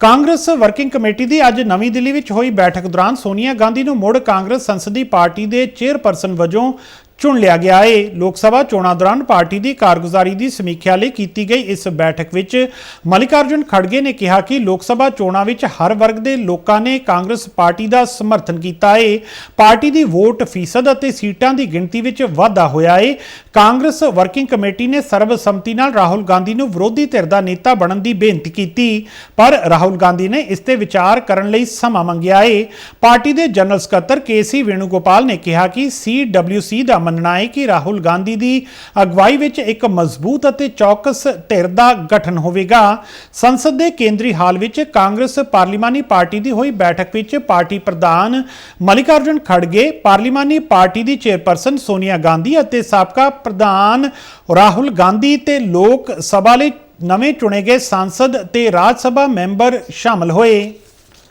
Congress working committee ਦੀ ਅੱਜ ਨਵੀਂ ਦਿੱਲੀ ਵਿੱਚ ਹੋਈ ਬੈਠਕ ਦੌਰਾਨ ਸੋਨੀਆ ਗਾਂਧੀ ਨੂੰ ਮੁੜ ਕਾਂਗਰਸ ਸੰਸਦੀ ਪਾਰਟੀ ਦੇ ਚੇਅਰਪਰਸਨ ਵਜੋਂ ਚੁਣ ਲਿਆ ਗਿਆ ਹੈ ਲੋਕ ਸਭਾ ਚੋਣਾਂ ਦੌਰਾਨ ਪਾਰਟੀ ਦੀ ਕਾਰਗੁਜ਼ਾਰੀ ਦੀ ਸਮੀਖਿਆ ਲਈ ਕੀਤੀ ਗਈ ਇਸ ਬੈਠਕ ਵਿੱਚ ਮਲਿਕਾਰਜੁਨ ਖੜਗੇ ਨੇ ਕਿਹਾ ਕਿ ਲੋਕ ਸਭਾ ਚੋਣਾਂ ਵਿੱਚ ਹਰ ਵਰਗ ਦੇ ਲੋਕਾਂ ਨੇ ਕਾਂਗਰਸ ਪਾਰਟੀ ਦਾ ਸਮਰਥਨ ਕੀਤਾ ਹੈ ਪਾਰਟੀ ਦੀ ਵੋਟ ਫੀਸਦ ਅਤੇ ਸੀਟਾਂ ਦੀ ਗਿਣਤੀ ਵਿੱਚ ਵਾਧਾ ਹੋਇਆ ਹੈ ਕਾਂਗਰਸ ਵਰਕਿੰਗ ਕਮੇਟੀ ਨੇ ਸਰਬਸੰਮਤੀ ਨਾਲ ਰਾਹੁਲ ਗਾਂਧੀ ਨੂੰ ਵਿਰੋਧੀ ਧਿਰ ਦਾ ਨੇਤਾ ਬਣਨ ਦੀ ਬੇਨਤੀ ਕੀਤੀ, ਪਰ ਰਾਹੁਲ ਗਾਂਧੀ ਨੇ ਇਸ ਤੇ ਵਿਚਾਰ ਕਰਨ ਲਈ ਸਮਾਂ ਮੰਗਿਆ ਹੈ ਪਾਰਟੀ ਦੇ ਜਨਰਲ ਸਕੱਤਰ ਕੇਸੀ ਵੇਣੂਗੋਪਾਲ ਨੇ ਕਿਹਾ ਕਿ ਸੀਡਬਲਯੂਸੀ ਦਾ ਮੰਨਣਾ ਹੈ ਕਿ ਰਾਹੁਲ ਗਾਂਧੀ ਦੀ ਅਗਵਾਈ ਵਿੱਚ ਇੱਕ ਮਜ਼ਬੂਤ ਅਤੇ ਚੌਕਸ ਧਿਰ ਦਾ ਗਠਨ ਹੋਵੇਗਾ। ਸੰਸਦ ਦੇ ਕੇਂਦਰੀ ਹਾਲ ਵਿੱਚ ਕਾਂਗਰਸ ਪਾਰਲੀਮਾਨੀ ਪਾਰਟੀ ਦੀ ਹੋਈ ਬੈਠਕ ਵਿੱਚ ਪਾਰਟੀ ਪ੍ਰਧਾਨ ਮਲਿਕਾਰਜੁਨ ਖੜਗੇ, ਪਾਰਲੀਮਾਨੀ ਪਾਰਟੀ ਦੀ ਚੇਅਰਪਰਸਨ ਸੋਨੀਆ ਗਾਂਧੀ ਅਤੇ ਸਾਬਕਾ ਪ੍ਰਧਾਨ ਰਾਹੁਲ ਗਾਂਧੀ ਤੇ ਲੋਕ ਸਭਾ ਲਈ ਨਵੇਂ ਚੁਣੇ ਗਏ ਸੰਸਦ ਤੇ ਰਾਜ ਸਭਾ ਮੈਂਬਰ ਸ਼ਾਮਲ ਹੋਏ।